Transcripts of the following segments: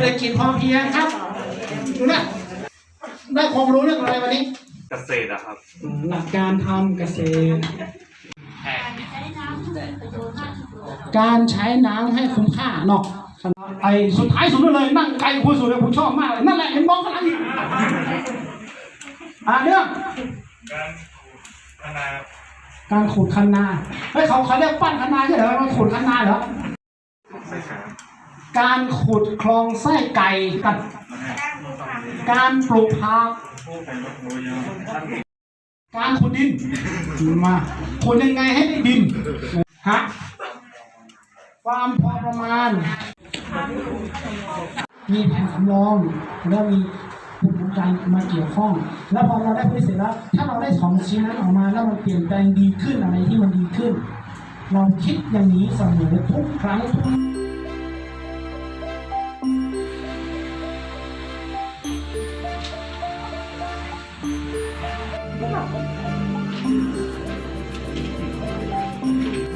เศรษฐกิจพอเพียงครับดูนะได้ความรู้เรื่องอะไรวันนี้ เกษตรอะครับ หลักการทำเกษตร การใช้น้ำให้คุ้มค่าเนาะไอ้สุดท้ายสุดเลยนั่งไกลคุยสุดเลยผมชอบมากเลยนั่นแหละเห็นมองกันอีกอ่าเรื่องการพัฒนาการขูดคันนาเฮ้ยเขาเขาเรียกปั้นคันนาใช่เหรอมันขูดคันนาเหรอไส้ขา การขุดคลองไส้ไก่กันการปลูกผักผู้เป็นรถโรยท่านการขุดดินมาขุดยังไงให้ได้ดินฮะความพอประมาณ มีแผนสำรองแล้วมีภูมิคุ้มกันมาเกี่ยวข้อง แล้วพอเราได้ผลิตเสร็จแล้ว ถ้าเราได้ของชิ้นนั้นออกมาแล้วมันเปลี่ยนแปลงดีขึ้นอะไรที่มันดีขึ้น เราคิดอย่างนี้เสมอทุกครั้งทุก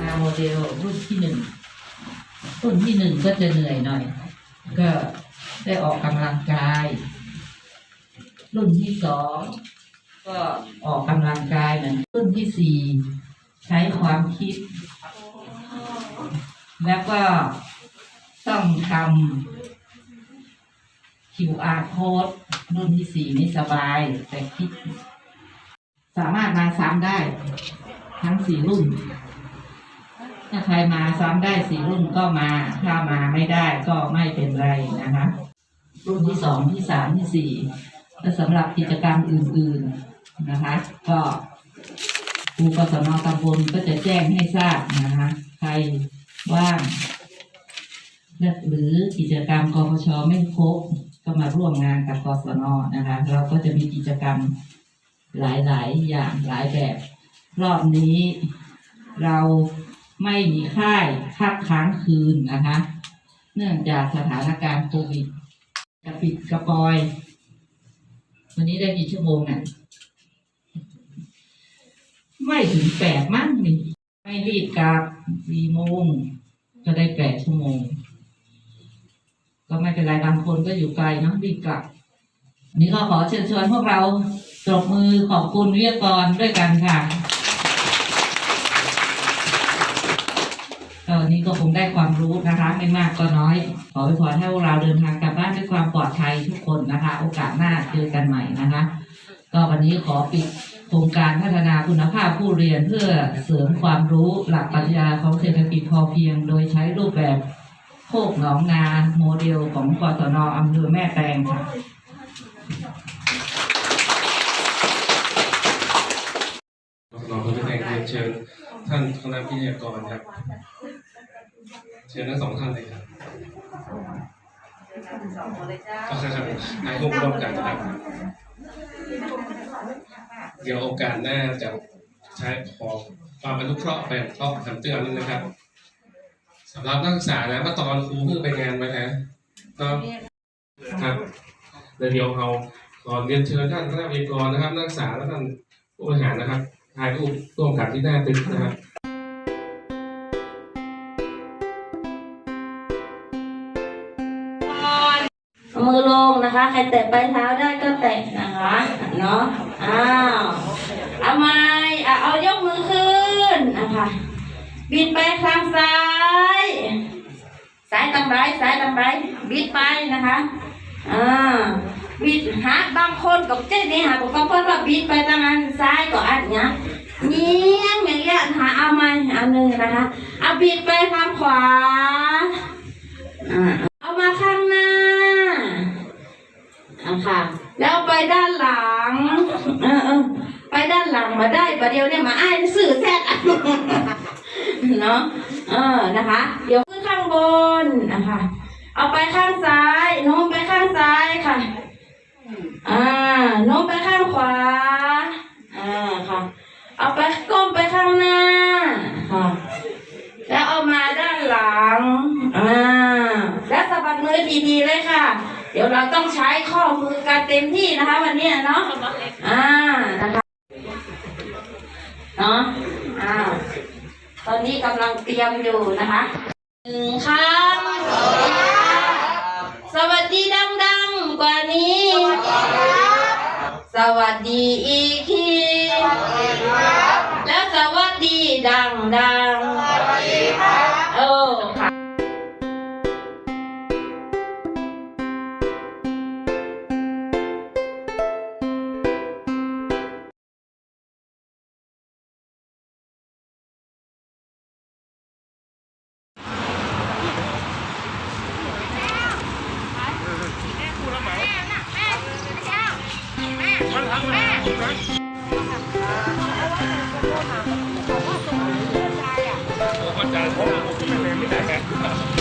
มาโมเดลรุ่นที่หนึ่งรุ่นที่หนึ่งก็จะเหนื่อยหน่อย ก็ได้ออกกำลังกาย รุ่นที่สองก็ออกกำลังกายเหมือนรุ่นที่สี่ใช้ความคิด แล้วก็ต้องทำ QR code รุ่นที่สี่นี่สบาย แต่คิด สามารถมาซ้ำได้ ทั้งสี่รุ่น ถ้าใครมาซ้ำได้สี่รุ่นก็มา ถ้ามาไม่ได้ก็ไม่เป็นไรนะคะ รุ่นที่สองที่สามที่สี่และสำหรับกิจกรรมอื่น ๆนะคะ ก็ครูกศนตำบลก็จะแจ้งให้ทราบนะคะ ใครว่างหรือกิจกรรมกพชไม่ครบก็มาร่วมงานกับกศนนะคะ เราก็จะมีกิจกรรม หลายๆ อย่างหลายแบบ รอบนี้เราไม่มีค่ายพักค้างคืนนะคะ เนื่องจากสถานการณ์โควิดกระปิดกระปอย วันนี้ได้กี่ชั่วโมงน่ะไม่ถึงแปดมั้งนี่ไม่รีบกลับสี่โมงก็ได้แปดชั่วโมง ก็ไม่เป็นไรบางคนก็อยู่ไกลเนาะรีบกลับนี่ก็ขอเชิญชวนพวกเรา ตบมือขอบคุณวิทยากรด้วยกันค่ะ ตอนนี้ก็คงได้ความรู้นะคะ ไม่มากก็น้อย ขอไปขอให้พวกเราเดินทางกลับบ้านด้วยความปลอดภัยทุกคนนะคะ โอกาสหน้าเจอกันใหม่นะคะ ก็วันนี้ขอปิดโครงการพัฒนาคุณภาพผู้เรียนเพื่อเสริมความรู้หลักปรัชญาของเศรษฐกิจพอเพียง โดยใช้รูปแบบโคกหนองนาโมเดลของกศนอำเภอแม่แตงค่ะ สนองคุณแห่งเรียนเชิญท่านคณะวิทยากรครับ เชิญทั้งสองท่านเลยครับก็ครับนายกร่วมกันครับ เดี๋ยวโอกาสหน้าจะใช้ขอความอนุเคราะห์แบ่งเคราะห์ทำเตือนนึงนะครับสำหรับนักศึกษานะเมื่อตอนครูเพิ่งไปงานไปนะก็ครับเดี๋ยวเราขอเรียนเชิญท่านคณะวิทยากรนะครับ นักศึกษาและท่านผู้บริหารนะครับ ถ่ายรูปร่วมกันที่หน้าตึกนะครับเอามือลงนะคะ ใครแตะปลายเท้าได้ก็แตะนะคะเนาะอ้าวเอาไม้อะเอายกมือขึ้นนะคะบิดไปข้างซ้ายซ้ายตำไรซ้ายตำไรบิดไปนะคะอ่า บิดหาบางคนกับเจ๊นี่หาบอกบางคนว่าบิดไปทางนั้นซ้ายก็อันเนี้ยเนี้ยงอย่างเงี้ยหาเอามาเอาหนึ่งนะคะเอาบิดไปทางขวาเอามาข้างหน้าอะค่ะแล้วไปด้านหลังเออไปด้านหลังมาได้ประเดี๋ยวเนี่ยมาอ้ายสื่อแซดเนาะเออนะคะ เดี๋ยวขึ้นข้างบนนะคะเอาไปข้างซ้ายโน้มไปข้าง อ่าโน้มไปข้างขวา อ่าค่ะ เอาไปก้มไปข้างหน้า ค่ะ แล้วเอามาด้านหลัง อ่า แล้วสะบัดมือทีๆเลยค่ะ เดี๋ยวเราต้องใช้ข้อมือกันเต็มที่นะคะ วันนี้เนาะ อ่า นะคะ เนาะอ่าตอนนี้กำลังเตรียมอยู่นะคะหนึ่งครั้งสวัสดีดังๆก ว่านี้ สวัสดีอีกทีแล้วสวัสดีดังๆสวัสดีครับ อาจารย์ผมไม่เลยไม่ได้